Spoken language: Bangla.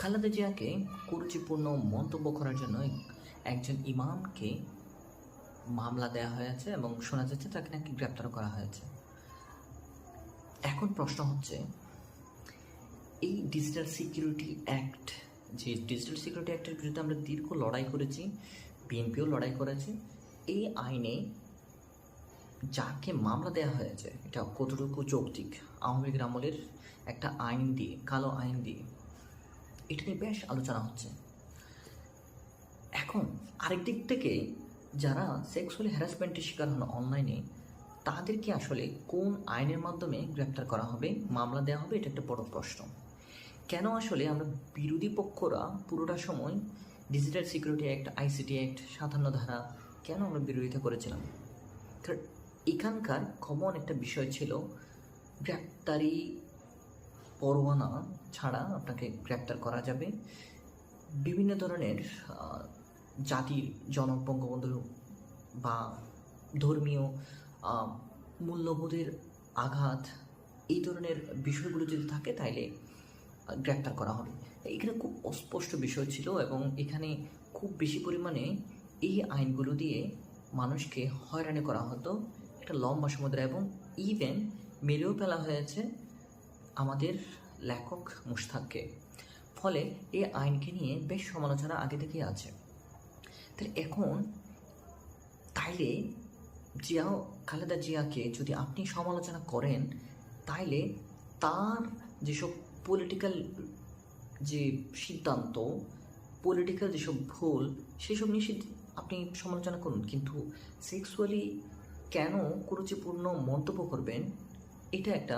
খালেদা জিয়াকে কুরুচিপূর্ণ মন্তব্য করার জন্য একজন ইমামকে মামলা দেওয়া হয়েছে এবং শোনা যাচ্ছে তাকে নাকি গ্রেপ্তার করা হয়েছে। এখন প্রশ্ন হচ্ছে, এই ডিজিটাল সিকিউরিটি অ্যাক্ট যে ডিজিটাল সিকিউরিটি অ্যাক্টের বিরুদ্ধে আমরা দীর্ঘ লড়াই করেছি বিএনপিও লড়াই করেছে, এই আইনে যাকে মামলা দেওয়া হয়েছে, এটা কতটুকু যৌক্তিক? আওয়ামী লীগের আমলের একটা আইন দিয়ে, কালো আইন দিয়ে এটা নিয়ে বেশ আলোচনা হচ্ছে। এখন আরেক দিক থেকে যারা সেক্সুয়ালি হ্যারাসমেন্টের শিকার হন অনলাইনে তাদেরকে আসলে কোন আইনের মাধ্যমে গ্রেপ্তার করা হবে, মামলা দেওয়া হবে, এটা একটা বড় প্রশ্ন। কেন আসলে আমরা বিরোধী পক্ষরা পুরোটা সময় digital security act ICT act সাতান্ন ধারা কেন আমরা বিরোধিতা করেছিলাম? কারণ এখানকার কমন একটা বিষয় ছিল, গ্রেপ্তারি পরোয়ানা ছাড়া আপনাকে গ্রেপ্তার করা যাবে। বিভিন্ন ধরনের জাতির জনক, বঙ্গবন্ধু বা ধর্মীয় মূল্যবোধের আঘাত, এই ধরনের বিষয়গুলো যদি থাকে তাইলে গ্রেপ্তার করা হবে। এখানে খুব অস্পষ্ট বিষয় ছিল এবং এখানে খুব বেশি পরিমাণে এই আইনগুলো দিয়ে মানুষকে হয়রানি করা হতো। একটা লম্বা সময় ধরে এবং ইভেন মেরেও ফেলা হয়েছে। আমাদের লেখক মুশতাককে। ফলে এই আইনকে নিয়ে বেশ সমালোচনা আগে থেকেই আছে। তাহলে এখন তাইলে জিয়া খালেদা জিয়াকে যদি আপনি সমালোচনা করেন, তাইলে তার যেসব পলিটিক্যাল যে সিদ্ধান্ত পলিটিক্যাল যেসব ভুল, সেসব নিয়ে আপনি সমালোচনা করুন। কিন্তু সেক্সুয়ালি কেন কুরুচিপূর্ণ মন্তব্য করবেন, এটা একটা